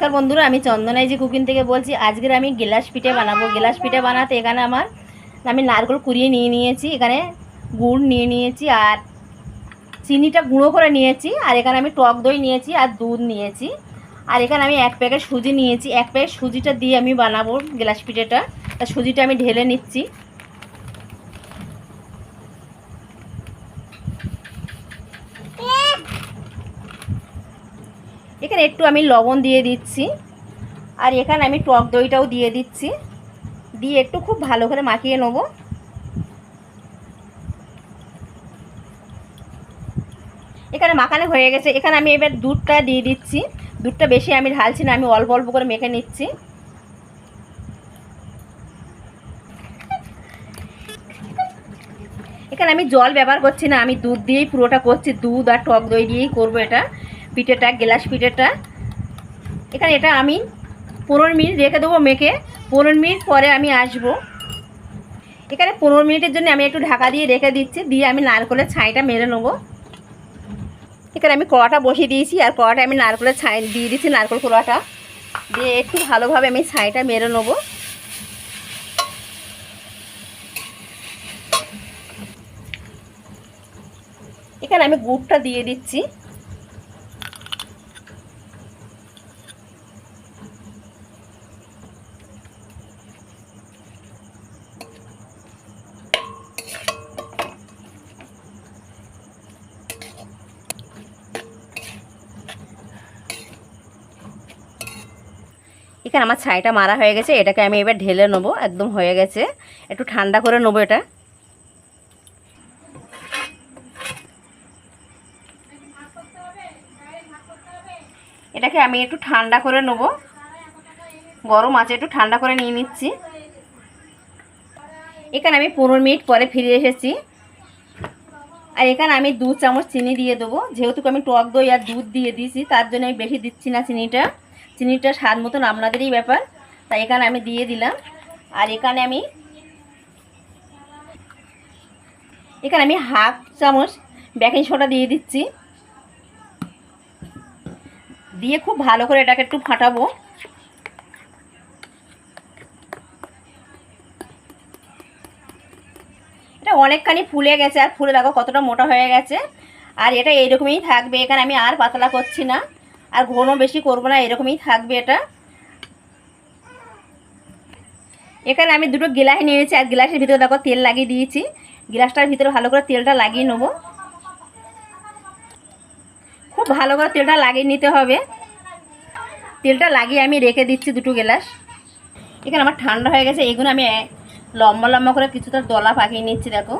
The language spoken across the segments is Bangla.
নমস্কার বন্ধুরা, আমি চন্দনাই যে কুকিং থেকে বলছি, আজকের আমি গেলাস পিঠে বানাবো। গেলাস পিঠে বানাতে এখানে আমার, আমি নারকেল কুড়িয়ে নিয়ে নিয়েছি, এখানে গুড় নিয়ে নিয়েছি, আর চিনিটা গুঁড়ো করে নিয়েছি, আর এখানে আমি টক দই নিয়েছি, আর দুধ নিয়েছি। আর এখানে আমি এক প্যাকেট সুজি নিয়েছি, এক প্যাকেট সুজিটা দিয়ে আমি বানাবো গেলাস পিঠেটা। তা সুজিটা আমি ঢেলে নিচ্ছি। এখানে একটু আমি লবণ দিয়ে দিচ্ছি। আর এখানে আমি টক দইটাও দিয়ে দিচ্ছি। দিয়ে একটু খুব ভালো করে মাখিয়ে নেব। এখানে মাখানো হয়ে গেছে। এখানে আমি এবার দুধটা দিয়ে দিচ্ছি। দুধটা বেশি আমি ঢালছি না, আমি অল্প অল্প করে মেখে নিচ্ছি। এখানে আমি জল ব্যবহার করছি না, আমি দুধ দিয়েই পুরোটা করছি। দুধ আর টক দই দিয়েই করব এটা। পিঠেটা, গ্লাস পিঠেটা। এখানে এটা আমি পনেরো মিনিট রেখে দেবো মেখে। পনেরো মিনিট পরে আমি আসব। এখানে পনেরো মিনিটের জন্য আমি একটু ঢাকা দিয়ে রেখে দিচ্ছি, দিয়ে আমি নারকলের ছাইটা মেরে নেব। এখানে আমি কড়াটা বসিয়ে দিয়েছি, আর কড়াটা আমি নারকলের ছাই, দিয়ে দিচ্ছি নারকল কড়াটা দিয়ে একটু ভালোভাবে আমি ছাইটা মেরে নেব। এখানে আমি গুড়টা দিয়ে দিচ্ছি। এখানে আমার ছাইটা মারা হয়ে গেছে, এটাকে আমি এবার ঢেলে নেব, একদম হয়ে গেছে। একটু ঠান্ডা করে নেব এটা। এটাকে আমি একটু ঠান্ডা করে নেব। গরম আছে, একটু ঠান্ডা করে নিয়ে নিচ্ছি। এখানে আমি পনেরো মিনিট পরে ফিরে এসেছি। আর এখানে আমি দু চামচ চিনি দিয়ে দেবো। যেহেতু আমি টক দই আর দুধ দিয়ে দিয়েছি, তার জন্য আমি বেশি দিচ্ছি না চিনিটা। চিনিটা স্বাদ মতন আপনাদেরই ব্যাপার। তাই এখানে আমি দিয়ে দিলাম। আর এখানে আমি এখানে আমি হাফ চামচ বেকিং সোডা দিয়ে দিচ্ছি। দিয়ে খুব ভালো করে এটাকে একটু ফাটাবো। এটা অনেকখানি ফুলে গেছে, আর ফুলে দেখো কতটা মোটা হয়ে গেছে। আর এটা এইরকমই থাকবে, এখানে আমি আর পাতলা করছি না। আর ঘন বেশি করব না, এরকমই থাকবে এটা। এখানে আমি দুটো গিলাস নিয়েছি, আর গিলাসের ভিতরে দেখো তেল লাগিয়ে দিয়েছি। গিলাসটার ভিতরে ভালো করে তেলটা লাগিয়ে নেব। খুব ভালো করে তেলটা লাগিয়ে নিতে হবে। তেলটা লাগিয়ে আমি রেখে দিচ্ছি দুটো গ্লাস। এখানে আমার ঠান্ডা হয়ে গেছে, এগুলো আমি লম্বা লম্বা করে কিছুটা দলা পাকিয়ে নিচ্ছি, দেখো।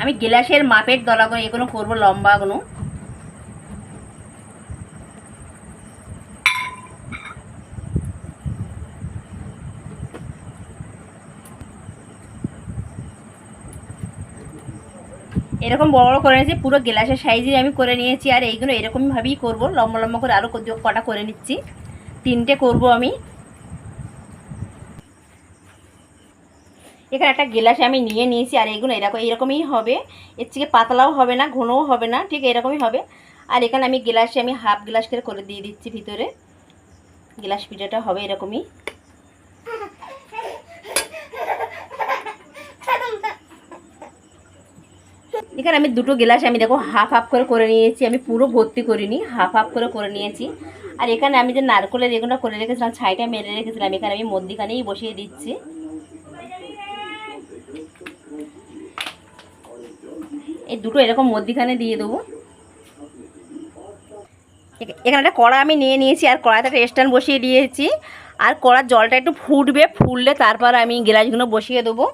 আমি গ্লাসের মাপের দলা করে এগুলো করব লম্বাগুলো এরকম বড় বড় করে নিয়েছি, পুরো গ্লাসের সাইজে আমি করে নিয়েছি, আর এইগুলো এরকমভাবেই করব। লম্বা লম্বা করে আরও কটা করে নিচ্ছি। তিনটে করব আমি। এখানে একটা গ্লাসে আমি নিয়ে নিয়েছি, আর এইগুলো এরকম, এরকমই হবে। এর থেকে পাতলাও হবে না, ঘনও হবে না, ঠিক এরকমই হবে। আর এখানে আমি গ্লাসে আমি হাফ গ্লাস করে করে দিয়ে দিচ্ছি ভিতরে। গ্লাস পিঠাটা হবে এরকমই। এখানে আমি দুটো গ্লাস আমি দেখো হাফ হাফ করে করে নিয়েছি, আমি পুরো ভর্তি করিনি হাফ হাফ করে করে নিয়েছি। আর এখানে আমি যে নারকলের এগুলো করে রেখেছিলাম, ছাইটা মেরে রেখেছিলাম, এখানে আমি মধ্যিখানেই বসিয়ে দিচ্ছি। এই দুটো এরকম মধ্যিখানে দিয়ে দেবো। এখানে একটা কড়া আমি নিয়ে নিয়েছি, আর কড়াতে একটা স্ট্যান্ড বসিয়ে দিয়েছি। আর কড়ার জলটা একটু ফুটবে, ফুললে তারপর আমি গ্লাসগুলো বসিয়ে দেবো।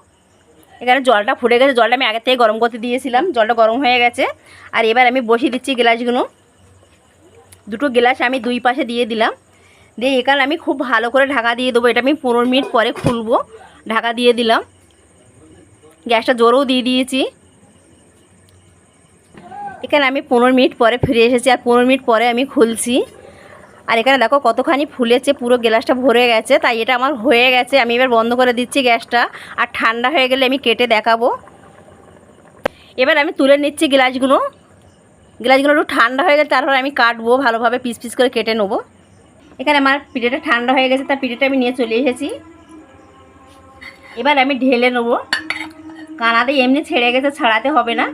এখানে জলটা ফুটে গেছে, জলটা আমি আগে থেকে গরম করতে দিয়েছিলাম, জলটা গরম হয়ে গেছে। আর এবার আমি বসিয়ে দিচ্ছি গ্লাসগুলো। দুটো গ্লাস আমি দুই পাশে দিয়ে দিলাম। দিয়ে এখানে আমি খুব ভালো করে ঢাকা দিয়ে দেবো। এটা আমি পনেরো মিনিট পরে খুলবো। ঢাকা দিয়ে দিলাম। গ্যাসটা জোরেও দিয়ে দিয়েছি। এখানে আমি পনেরো মিনিট পরে ফিরে এসেছি। আর পনেরো মিনিট পরে আমি খুলছি। আর এখানে দেখো কতখানি ফুলেছে পুরো গ্লাসটা ভরে গেছে, তাই এটা আমার হয়ে গেছে। আমি এবার বন্ধ করে দিচ্ছি গ্যাসটা। আর ঠান্ডা হয়ে গেলে আমি কেটে দেখাবো। এবার আমি তুলে নিচ্ছি গ্লাসগুলো। গ্লাসগুলো একটু ঠান্ডা হয়ে গেলে তারপর আমি কাটবো, ভালোভাবে পিস পিস করে কেটে নেব। এখানে আমার পিঠেটা ঠান্ডা হয়ে গেছে তার পিঠেটা আমি নিয়ে চলে এসেছি। এবার আমি ঢেলে নেব। কানাতে এমনি ছেড়ে গেছে, ছাড়াতে হবে না।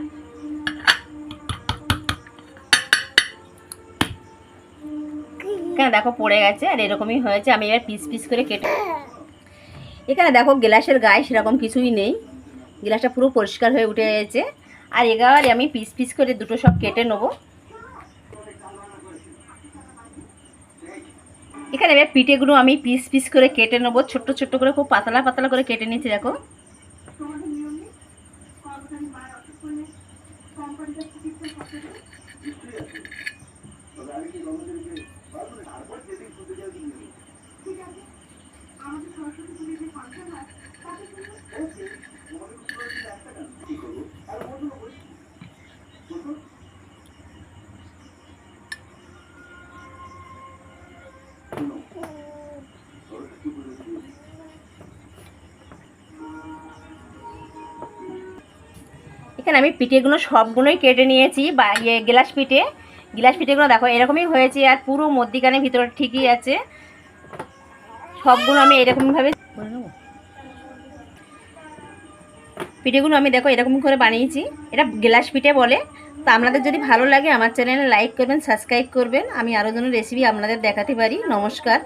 এখানে দেখো পড়ে গেছে আর এরকমই হয়েছে। আমি এবার পিস পিস করে কেটে এখানে দেখো গ্লাসের গায়ে সেরকম কিছুই নেই। গ্লাসটা পুরো পরিষ্কার হয়ে উঠে গেছে। আর এবারে আমি পিস পিস করে দুটো সব কেটে নেব। এখানে এবার পিঠেগুলো আমি পিস পিস করে কেটে নেব। ছোট্ট ছোট্ট করে, খুব পাতলা পাতলা করে কেটে নিচ্ছি দেখো। এখানে আমি পিঠেগুলো সবগুলোই কেটে নিয়েছি বা ইয়ে গ্লাস পিঠে। গ্লাস পিঠেগুলো দেখো এরকমই হয়েছে আর পুরো মধ্যিখানে ভিতরে ঠিকই আছে। সবগুলো আমি এরকমভাবে। পিঠেগুলো আমি দেখো এরকম করে বানিয়েছি। এটা গ্লাস পিঠে বলে। তো আপনাদের যদি ভালো লাগে আমার চ্যানেলে লাইক করবেন সাবস্ক্রাইব করবেন। আমি আরও যেন রেসিপি আপনাদের দেখাতে পারি। নমস্কার।